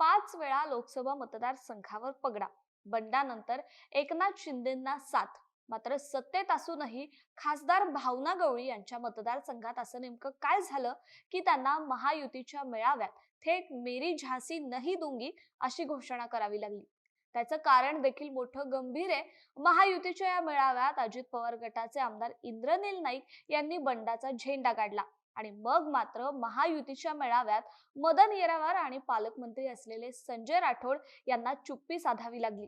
पाच वेळा लोकसभा मतदारसंघावर पगडा. बंडानंतर एकनाथ शिंदेंना साथ मात्र सत्तेत असूनही खासदार भावना गवळी यांच्या मतदारसंघात असं नेमकं काय झालं की त्यांना महायुतीच्या मेळाव्यात थेट मेरी झासी नाही दुंगी अशी घोषणा करावी लागली. त्याचं कारण देखील मोठं गंभीर आहे. महायुतीच्या या मेळाव्यात अजित पवार गटाचे आमदार इंद्रनील नाईक यांनी बंडाचा झेंडा काढला आणि मग मात्र महायुतीच्या मेळाव्यात मदन येरावार आणि पालकमंत्री असलेले संजय राठोड यांना चुप्पी साधावी लागली.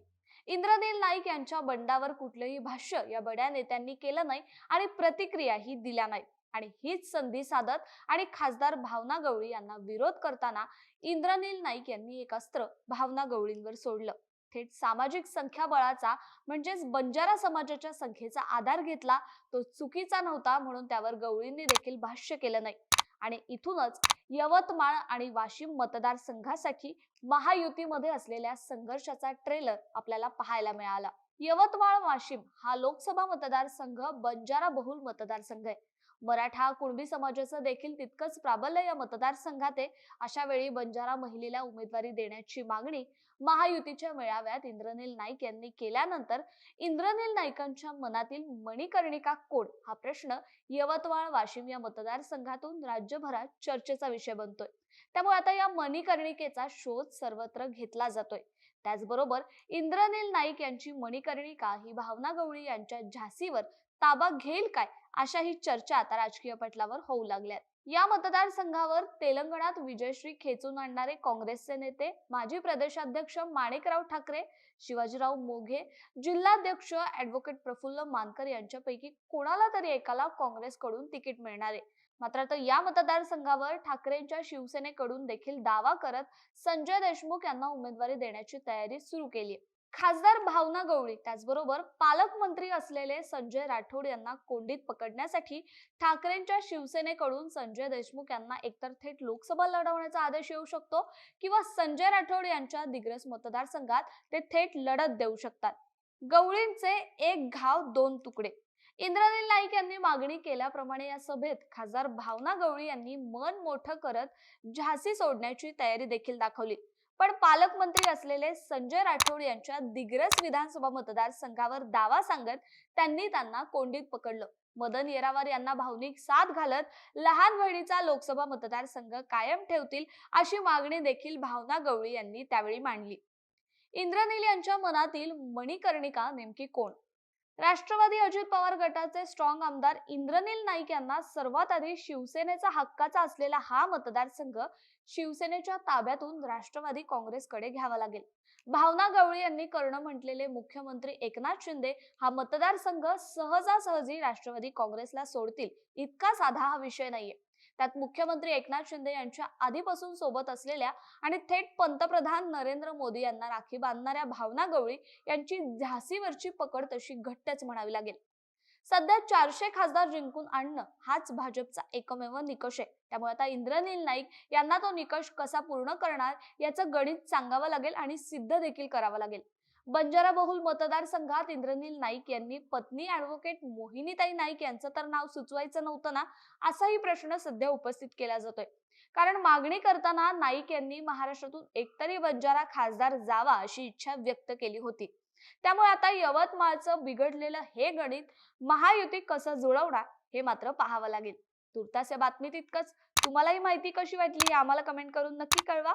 इंद्रनील नाईक यांच्या बंडावर कुठलंही भाष्य या बड्या नेत्यांनी केलं नाही आणि प्रतिक्रियाही दिल्या नाही आणि हीच संधी साधत आणि खासदार भावना गवळी यांना विरोध करताना इंद्रनील नाईक यांनी एक अस्त्र भावना गवळींवर सोडलं. थेट सामाजिक संख्याबळाचा म्हणजेच बंजारा समाजाच्या संख्येचा आधार घेतला तो चुकीचा नव्हता म्हणून त्यावर गवळींनी देखील भाष्य केलं नाही. आणि इथूनच यवतमाळ आणि वाशिम मतदारसंघासाठी महायुतीमध्ये असलेल्या संघर्षाचा ट्रेलर आपल्याला पाहायला मिळाला. यवतमाळ वाशिम हा लोकसभा मतदारसंघ बंजारा बहुल मतदारसंघ आहे. मराठा कुणबी समाजाचं देखील तितकंच प्राबल्य या मतदारसंघात आहे. अशा वेळी बंजारा महिलेला उमेदवारी देण्याची मागणी महायुतीच्या मेळाव्यात इंद्रनील नाईक यांनी केल्यानंतर इंद्रनील नाईकांच्या मनातील मणिकर्णिका कोण? हा प्रश्न यवतमाळ वाशिम या मतदारसंघातून राज्यभरात चर्चेचा विषय बनतोय. त्यामुळे आता या मणिकर्णिकेचा शोध सर्वत्र घेतला जातोय. त्याचबरोबर इंद्रनील नाईक यांची मणिकर्णिका ही भावना गवळी यांच्या झाशीवर ताबा घेईल काय? अशा ही चर्चा आता राजकीय पटलावर होऊ लागल्यात. या मतदारसंघावर तेलंगणात विजयश्री खेचून आणणारे काँग्रेसचे नेते माजी प्रदेशाध्यक्ष माणिकराव ठाकरे शिवाजीराव मोघे जिल्हाध्यक्ष ऍडव्होकेट प्रफुल्ल मानकर यांच्यापैकी कोणाला तरी एकाला काँग्रेसकडून तिकीट मिळणार? आहे मात्र आता या मतदारसंघावर ठाकरेंच्या शिवसेनेकडून देखील दावा करत संजय देशमुख यांना उमेदवारी देण्याची तयारी सुरू केली आहे खासदार भावना गवळी त्याचबरोबर पालकमंत्री असलेले संजय राठोड यांना कोंडीत पकडण्यासाठी ठाकरेंच्या शिवसेनेकडून संजय देशमुख यांना एकतर थेट लोकसभा लढवण्याचा आदेश येऊ शकतो किंवा संजय राठोड यांच्या दिग्रस मतदारसंघात ते थेट लढत देऊ शकतात. गवळींचे एक घाव दोन तुकडे. इंद्रनील नाईक यांनी मागणी केल्याप्रमाणे या सभेत खासदार भावना गवळी यांनी मन मोठं करत झाशी सोडण्याची तयारी देखील दाखवली. पण पालकमंत्री असलेले संजय राठोड यांच्या दिग्रस विधानसभा मतदारसंघावर दावा सांगत त्यांनी त्यांना कोंडीत पकडलं. मदन येरावार यांना भावनिक साथ घालत लहान बहिणीचा लोकसभा मतदारसंघ कायम ठेवतील अशी मागणी देखील भावना गवळी यांनी त्यावेळी मांडली. इंद्रनील यांच्या मनातील मणिकर्णिका नेमकी कोण? राष्ट्रवादी अजित पवार गटाचे स्ट्रॉंग आमदार इंद्रनील नाईक यांना सर्वात आधी शिवसेनेचा हक्काचा असलेला हा मतदारसंघ शिवसेनेच्या ताब्यातून राष्ट्रवादी काँग्रेसकडे घ्यावा लागेल. भावना गवळी यांनी कर्ण म्हटलेले मुख्यमंत्री एकनाथ शिंदे हा मतदारसंघ सहजासहजी राष्ट्रवादी काँग्रेसला सोडतील इतका साधा हा विषय नाहीये. त्यात मुख्यमंत्री एकनाथ शिंदे यांच्या आधीपासून सोबत असलेल्या आणि थेट पंतप्रधान नरेंद्र मोदी यांना राखी बांधणाऱ्या भावना गवळी यांची झासीवरची पकड तशी घट्टच म्हणावी लागेल. सध्या चारशे खासदार जिंकून आणणं हाच भाजपचा एकमेव निकष आहे. त्यामुळे आता इंद्रनील नाईक यांना तो निकष कसा पूर्ण करणार याचं गणित सांगावं लागेल आणि सिद्ध देखील करावं लागेल. बंजारा बहुल मतदारसंघात इंद्रनील नाईक यांनी पत्नी ऍडव्होकेट मोहिनीताई नाईक यांचं तर नाव सुचवायचं नव्हतं ना असाही प्रश्न सध्या उपस्थित केला जातोय. कारण मागणी करताना नाईक यांनी महाराष्ट्रातून एकतरी बंजारा खासदार जावा अशी इच्छा व्यक्त केली होती. त्यामुळे आता यवतमाळचं बिघडलेलं हे गणित महायुती कसं जुळवणार हे मात्र पाहावं लागेल. तुर्तास या बातमीत इतकंच. तुम्हाला ही माहिती कशी वाटली आम्हाला कमेंट करून नक्की कळवा.